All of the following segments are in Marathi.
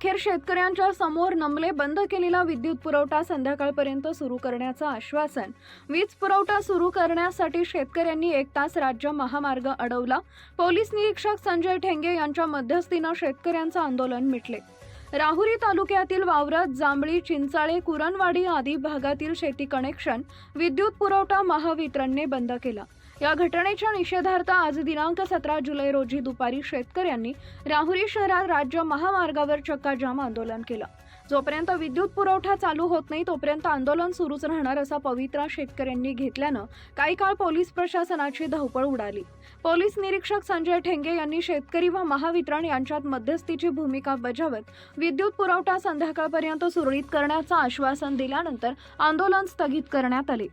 अखेर शेतकऱ्यांच्या समोर नमले बंद केलेला विद्युत पुरवठा संध्याकाळपर्यंत सुरू करण्याचं आश्वासन. वीज पुरवठा सुरू करण्यासाठी शेतकऱ्यांनी एक तास राज्य महामार्ग अडवला. पोलीस निरीक्षक संजय ठेंगे यांच्या मध्यस्थीनं शेतकऱ्यांचं आंदोलन मिटले. राहुरी तालुक्यातील वावरत जांभळी चिंचाळे कुरणवाडी आदी भागातील शेती कनेक्शन विद्युत पुरवठा महावितरणने बंद केला. या घटनेच्या निषेधार्थ आज दिनांक सतरा जुलै रोजी दुपारी शेतकऱ्यांनी राहुरी शहरात राज्य महामार्गावर चक्काजाम आंदोलन केलं. जोपर्यंत विद्युत पुरवठा चालू होत नाही तोपर्यंत आंदोलन सुरूच राहणार असा पवित्रा शेतकऱ्यांनी घेतल्यानं काही काळ पोलीस प्रशासनाची धावपळ उडाली. पोलीस निरीक्षक संजय ठेंगे यांनी शेतकरी व महावितरण यांच्यात मध्यस्थीची भूमिका बजावत विद्युत पुरवठा संध्याकाळपर्यंत सुरळीत करण्याचं आश्वासन दिल्यानंतर आंदोलन स्थगित करण्यात आले.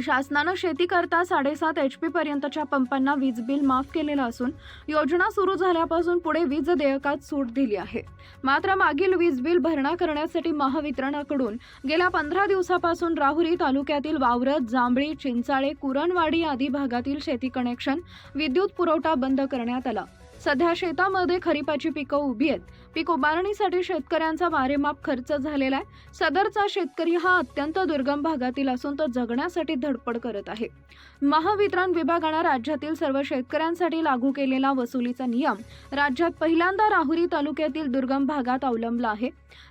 शासनानं शेतीकरता साडेसात एच पी पर्यंतच्या पंपांना वीज बिल माफ केलेलं असून योजना सुरू झाल्यापासून पुढे वीज देयकात सूट दिली आहे. मात्र मागील वीज बिल भरणा करण्यासाठी महावितरणाकडून गेल्या पंधरा दिवसापासून राहुरी तालुक्यातील वावरत जांभळी चिंचाळे कुरणवाडी आदी भागातील शेती कनेक्शन विद्युत पुरवठा बंद करण्यात आला. सध्या शेतामध्ये खरीपाची पिकं उभी आहेत. पीक उभारणीसाठी शेतकऱ्यांचा वारेमाप खर्च झालेला आहे. सदरचा शेतकरी हा अत्यंत दुर्गम भागातील असून तो जगण्यासाठी धडपड करत आहे. महावितरण विभागानं राज्यातील सर्व शेतकऱ्यांसाठी लागू केलेला वसुलीचा नियम राज्यात पहिल्यांदा राहुरी तालुक्यातील दुर्गम भागात अवलंबला आहे.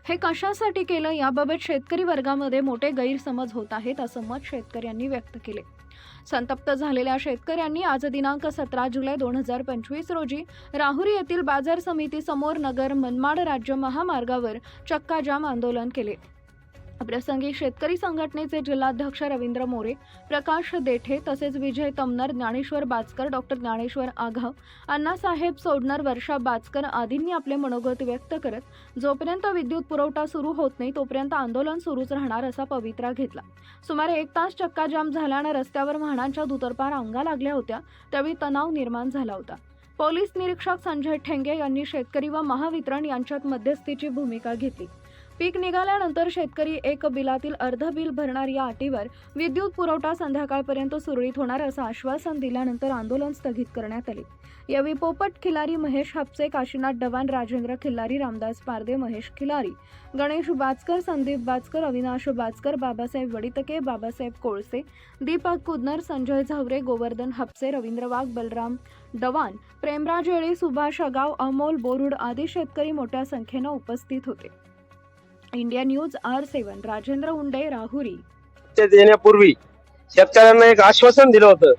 हे कशासाठी केलं? याबाबत शेतकरी वर्गामध्ये मोठे गैरसमज होत आहेत असं मत शेतकऱ्यांनी व्यक्त केले. संतप्त झालेल्या शेतकऱ्यांनी आज दिनांक सतरा जुलै दोन हजार पंचवीस रोजी राहुरी येथील बाजार समिती समोर नगर मनमाड राज्य महामार्गावर चक्काजाम आंदोलन केले. प्रसंगी शेतकरी संघटनेचे जिल्हाध्यक्ष रवींद्र मोरे प्रकाश देठे तसेच विजय तमनर ज्ञानेश्वर बाचकर डॉक्टर ज्ञानेश्वर आघाव अण्णासाहेब सोडणार वर्षा बाचकर आदींनी आपले मनोगत व्यक्त करत जोपर्यंत विद्युत पुरवठा सुरू होत नाही तोपर्यंत आंदोलन सुरूच राहणार असा पवित्रा घेतला. सुमारे एक तास चक्काजाम झाल्यानं रस्त्यावर वाहनांच्या दुतर्फा रांगा लागल्या होत्या त्यावेळी तणाव निर्माण झाला होता. पोलीस निरीक्षक संजय ठेंगे यांनी शेतकरी व महावितरण यांच्यात मध्यस्थीची भूमिका घेतली. पीक निघाल्यानंतर शेतकरी एक बिलातील अर्ध बिल भरणार या अटीवर विद्युत पुरवठा संध्याकाळपर्यंत सुरळीत होणार असं आश्वासन दिल्यानंतर आंदोलन स्थगित करण्यात आले. यावेळी पोपट खिलारी महेश हापसे काशीनाथ डवान राजेंद्र खिल्लारी रामदास पारदे महेश खिलारी गणेश बाचकर संदीप बाचकर अविनाश बाचकर बाबासाहेब वडितके बाबासाहेब कोळसे दीपक कुदनर संजय झावरे गोवर्धन हापसे रवींद्र वाघ बलराम डवान प्रेमराज येळे सुभाष अगाव अमोल बोरुड आदी शेतकरी मोठ्या संख्येनं उपस्थित होते. India news R seven Rajendra Unde Rahuri. देण्यापूर्वी शेतकऱ्यांना एक आश्वासन दिलं होतं.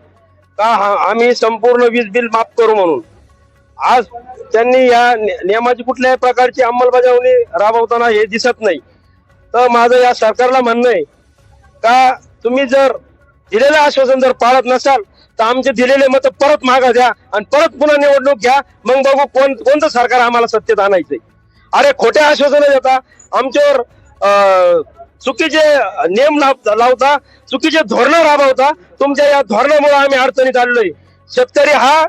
का हा- आम्ही संपूर्ण वीज बिल माफ करू म्हणून. आज त्यांनी या नि- नियमाची कुठल्याही प्रकारची अंमलबजावणी राबवताना हे दिसत नाही. तर माझं या सरकारला म्हणणं आहे का तुम्ही जर दिलेलं आश्वासन जर पाळत नसाल तर आमचे दिलेले मत परत मागा द्या आणि परत पुन्हा निवडणूक घ्या. मग बघू कोण कोणतं सरकार आम्हाला सत्तेत आणायचंय. अरे खोट्या आश्वासन देता. आमच्यावर चुकीचे नियम लावता चुकीचे धोरणं राबवता तुमच्या या धोरणामुळे आम्ही अडचणीत आलेलोय. शेतकरी हा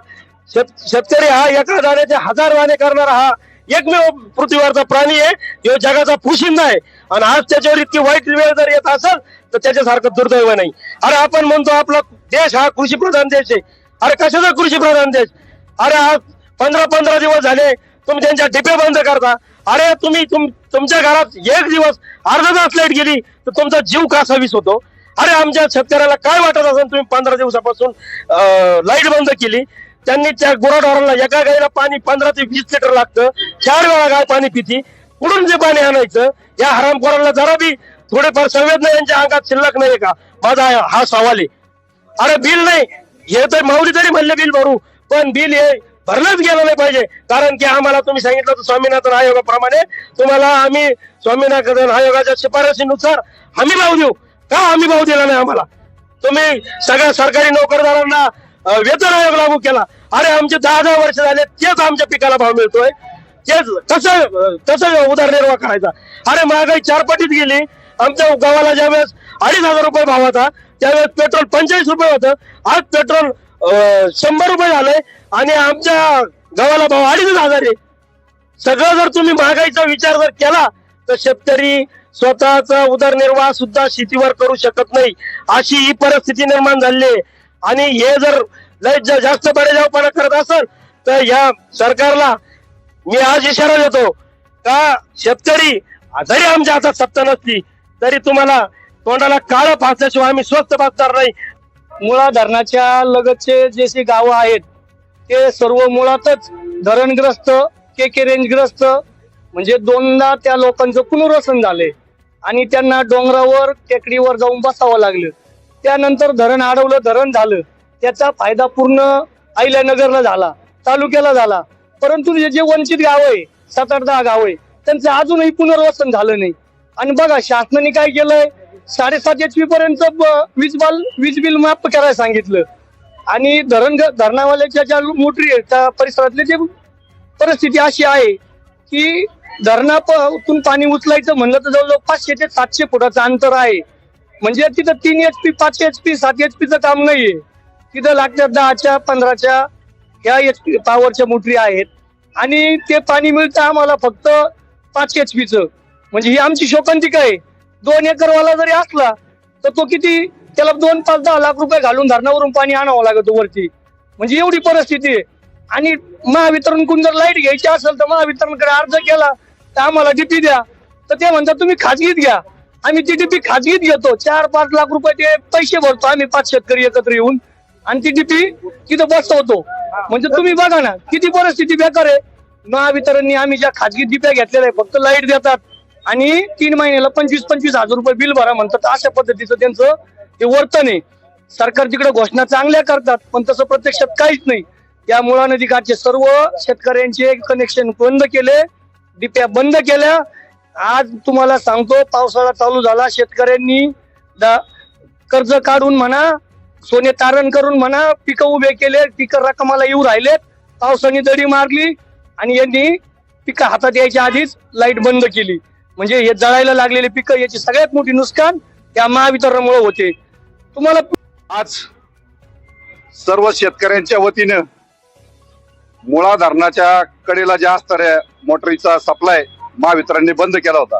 शेत- शेतकरी हा एका दाण्याचे हजार दाणे करणारा हा एकमेव पृथ्वीवरचा प्राणी आहे. जो जगाचा पुशिंदा आहे. आणि आज त्याच्यावर इतकी वाईट वेळ जर येत असेल तर त्याच्यासारखं दुर्दैव नाही. अरे आपण म्हणतो आपला देश हा कृषी प्रधान देश आहे. अरे कशाचा कृषी प्रधान देश? अरे आज पंधरा पंधरा दिवस झाले तुम्ही त्यांच्या डिपे बंद करता. अरे तुम्ही तुम तुमच्या घरात एक दिवस अर्धा तास लाइट गेली तर तुमचा जीव का वीस होतो अरे आमच्या शेतकऱ्याला काय वाटत असेल तुम्ही पंधरा दिवसापासून लाइट बंद केली त्यांनी त्या गुराढोराला एका गाईला पाणी पंधरा ते वीस लिटर लागतं चार वेळा गाय पाणी पिती कुठून जे पाणी आणायचं या हरामखोरांना जरा बी थोडेफार संवेदना यांच्या अंगात शिल्लक नाही का? माझा हा सवाल आहे. अरे बिल नाही हे तर माऊली तरी म्हणले बिल भरू पण बिल हे भरलंच गेलं नाही पाहिजे. कारण की आम्हाला तुम्ही सांगितलं तर स्वामीनाथन आयोगाप्रमाणे तुम्हाला आम्ही स्वामीनाथन आयोगाच्या शिफारशीनुसार हमी भाव देऊ. का हमी भाव दिला नाही आम्हाला? तुम्ही सगळ्या सरकारी नोकरदारांना वेतन आयोग लागू केला. अरे आमचे दहा दहा वर्ष झाले तेच आमच्या पिकाला भाव मिळतोय. तेच कसं कसं उदरनिर्वाह करायचा. अरे महागाई चारपटीत गेली. आमच्या गावाला ज्यावेळेस अडीच हजार रुपये भाव होता त्यावेळेस पेट्रोल पंचेचाळीस रुपये होतं. आज पेट्रोल शंभर रुपये झालंय आणि आमच्या गावाला भाव अडीच हजार आहे. सगळं जर तुम्ही महागाईचा विचार जर केला तर शेतकरी स्वतःचा उदरनिर्वाह सुद्धा शेतीवर करू शकत नाही. अशी ही परिस्थिती निर्माण झाली आहे. आणि हे जर लय जास्त बडेजावपणा करत असेल तर या सरकारला मी आज इशारा देतो का शेतकरी जरी आमच्या हातात सत्ता नसली तरी तुम्हाला तोंडाला काळं फासल्याशिवाय आम्ही स्वस्त बसणार नाही. मुळा धरणाच्या लगतचे जे जे गावं आहेत ते सर्व मुळातच धरणग्रस्त के के रेंजग्रस्त म्हणजे दोनदा त्या लोकांचं पुनर्वसन झाले. आणि त्यांना डोंगरावर टेकडीवर जाऊन बसावं लागलं. त्यानंतर धरण अडवलं धरण झालं. त्याचा फायदा पूर्ण अहिल्यानगरला झाला तालुक्याला झाला. परंतु हे जे वंचित गाव आहे सात आठ दहा गाव आहे त्यांचं अजूनही पुनर्वसन झालं नाही. आणि बघा शासनाने काय केलंय? साडेसात एच पी पर्यंत वीज बाल वीज बिल माफ करायला सांगितलं. आणि धरण धरणावाल्याच्या ज्या मोटरी आहेत त्या परिसरातली जी परिस्थिती अशी आहे की धरणातून पाणी उचलायचं म्हणलं तर जवळजवळ पाचशे ते सातशे फुटाचं अंतर आहे. म्हणजे तिथं तीन एच पी पाच एच पी सात एच पीचं काम नाहीये. तिथं लागतात दहाच्या पंधराच्या ह्या एच पी पॉवरच्या मोटरी आहेत. आणि ते पाणी मिळतं आम्हाला फक्त पाच एच पीचं. म्हणजे ही आमची शोकांतिका आहे. दोन एकरवाला जरी असला तर तो किती त्याला दोन पाच दहा लाख रुपये घालून धरणावरून पाणी आणावं लागतं वरती. म्हणजे एवढी परिस्थिती आहे. आणि महावितरणकडून जर लाइट घ्यायची असेल तर महावितरणकडे अर्ज केला तर आम्हाला डीपी द्या. तर ते म्हणतात तुम्ही खाजगीत घ्या. आम्ही ती डीपी खाजगीत घेतो. चार पाच लाख रुपये ते पैसे भरतो आम्ही पाच शेतकरी एकत्र येऊन. आणि ती डीपी तिथं बसवतो. म्हणजे तुम्ही बघा ना किती परिस्थिती बेकार आहे. महावितरणनी आम्ही ज्या खाजगी डिप्या घेतलेल्या आहे फक्त लाइट देतात. आणि तीन महिन्याला पंचवीस पंचवीस हजार रुपये बिल भरा म्हणतात. अशा पद्धतीचं त्यांचं हे वर्तन आहे. सरकार तिकडे घोषणा चांगल्या करतात पण तसं प्रत्यक्षात काहीच नाही. या मुळा नदीकाठचे सर्व शेतकऱ्यांचे कनेक्शन बंद केले डिप्या बंद केल्या. आज तुम्हाला सांगतो पावसाळा चालू झाला शेतकऱ्यांनी कर्ज काढून म्हणा सोने तारण करून म्हणा पिकं उभे केले पिकं रकमाला येऊ राहिलेत. पावसाने दडी मारली आणि यांनी पिकं हातात यायच्या आधीच लाइट बंद केली. म्हणजे हे जळायला लागलेले पिकं याची सगळ्यात मोठी नुकसान या महावितरणामुळे होते. तुम्हाला आज सर्व शेतकऱ्यांच्या वतीनं मुळा धरणाच्या कडेला ज्या असणाऱ्या मोटरीचा सप्लाय महावितरणने बंद केला होता.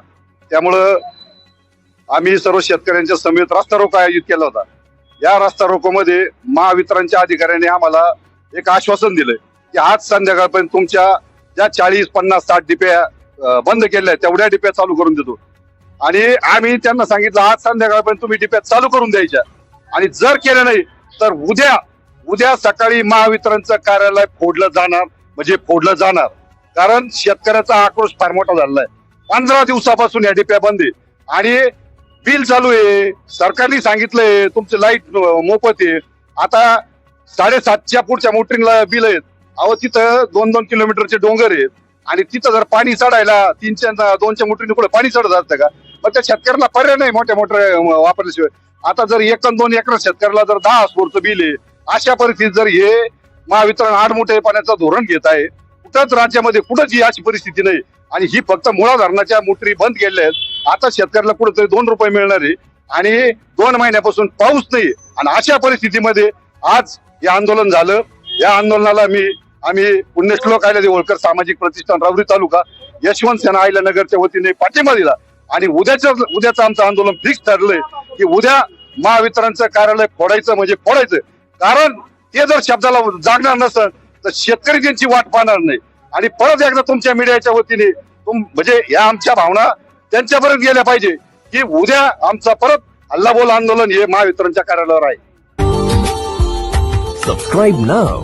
त्यामुळं आम्ही सर्व शेतकऱ्यांच्या समेत रस्ता रोको आयोजित केला होता. या रस्ता रोकोमध्ये महावितरणच्या अधिकाऱ्यांनी आम्हाला एक आश्वासन दिलंय की आज संध्याकाळपर्यंत तुमच्या ज्या चाळीस पन्नास साठ डिप्या बंद केल्या तेवढ्या डिप्या चालू करून देतो. आणि आम्ही त्यांना सांगितलं आज संध्याकाळपर्यंत तुम्ही डिप्या चालू करून द्यायच्या. आणि जर केलं नाही तर उद्या उद्या सकाळी महावितरणचं कार्यालय फोडलं जाणार म्हणजे फोडलं जाणार. कारण शेतकऱ्याचा आक्रोश फार मोठा झालेला आहे पंधरा दिवसापासून या डिप्या बंद आहे. आणि बिल चालू आहे. सरकारने सांगितलंय तुमचे लाइट मोफत आहे. आता साडेसातच्या पुढच्या मोटरिंगला बिल आहेत. अहो तिथं दोन दोन किलोमीटरचे डोंगर आहेत. आणि तिथं जर पाणी चढायला तीनच्या दोनशे मोटरीने कुठं पाणी चढत असतं का? मग त्या शेतकऱ्याला पर्याय नाही मोठ्या मोठ्या वापरल्याशिवाय. आता जर एक दोन एकर शेतकऱ्याला जर दहा स्फूर्त बिल आहे अशा परिस्थितीत जर हे महावितरण आठ मोठे पाण्याचं धोरण घेत आहे कुठंच राज्यामध्ये कुठंच ही अशी परिस्थिती नाही. आणि ही फक्त मुळा धरणाच्या मोटरी बंद केल्या आहेत. आता शेतकऱ्याला कुठेतरी दोन रुपये मिळणार आहे. आणि दोन महिन्यापासून पाऊस नाही. आणि अशा परिस्थितीमध्ये आज हे आंदोलन झालं. या आंदोलनाला मी आम्ही पुण्यश्लोक आयला होळकर सामाजिक प्रतिष्ठान रावरी तालुका यशवंत सेना आयला नगरच्या वतीने पाठिंबा दिला. आणि उद्याच उद्याचं आमचं आंदोलन फिक्स ठरलंय की उद्या महावितरणचं कार्यालय फोडायचं म्हणजे फोडायचं. कारण ते जर शब्दाला जागणार नसेल तर शेतकरी त्यांची वाट पाहणार नाही. आणि परत एकदा तुमच्या मीडियाच्या वतीने तुम म्हणजे या आमच्या भावना त्यांच्यापर्यंत गेल्या पाहिजे की उद्या आमचा परत हल्लाबोल आंदोलन हे महावितरणच्या कार्यालयावर आहे. Subscribe now